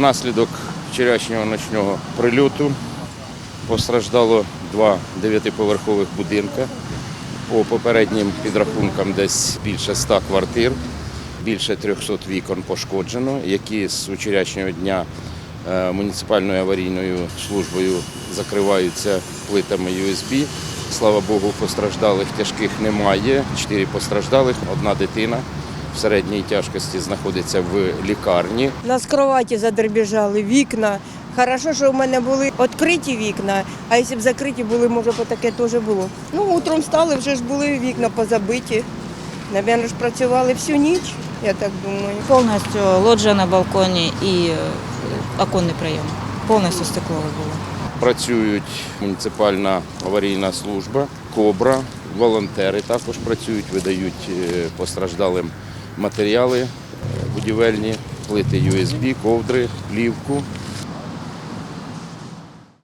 Внаслідок вчорашнього ночного прильоту постраждало два дев'ятиповерхових будинка. По попереднім підрахункам десь більше 100 квартир, більше 300 вікон пошкоджено, які з вчорашнього дня е, муніципальною аварійною службою закриваються плитами USB. Слава Богу, постраждалих тяжких немає. Чотири постраждалих, одна дитина середній тяжкості знаходиться в лікарні. У нас кроваті задребіжали, вікна. Хорошо, що в мене були відкриті вікна, а якщо б закриті були, може б таке теж було. Ну, утром стали, вже ж були вікна позабиті. Навірно ж працювали всю ніч, я так думаю. Повністю лоджія на балконі і е, оконний прийом. Повністю стеклове було. Працюють муніципальна аварійна служба, кобра, волонтери також працюють, видають е, постраждалим матеріали е, будівельні, плити USB, ковдри, плівку.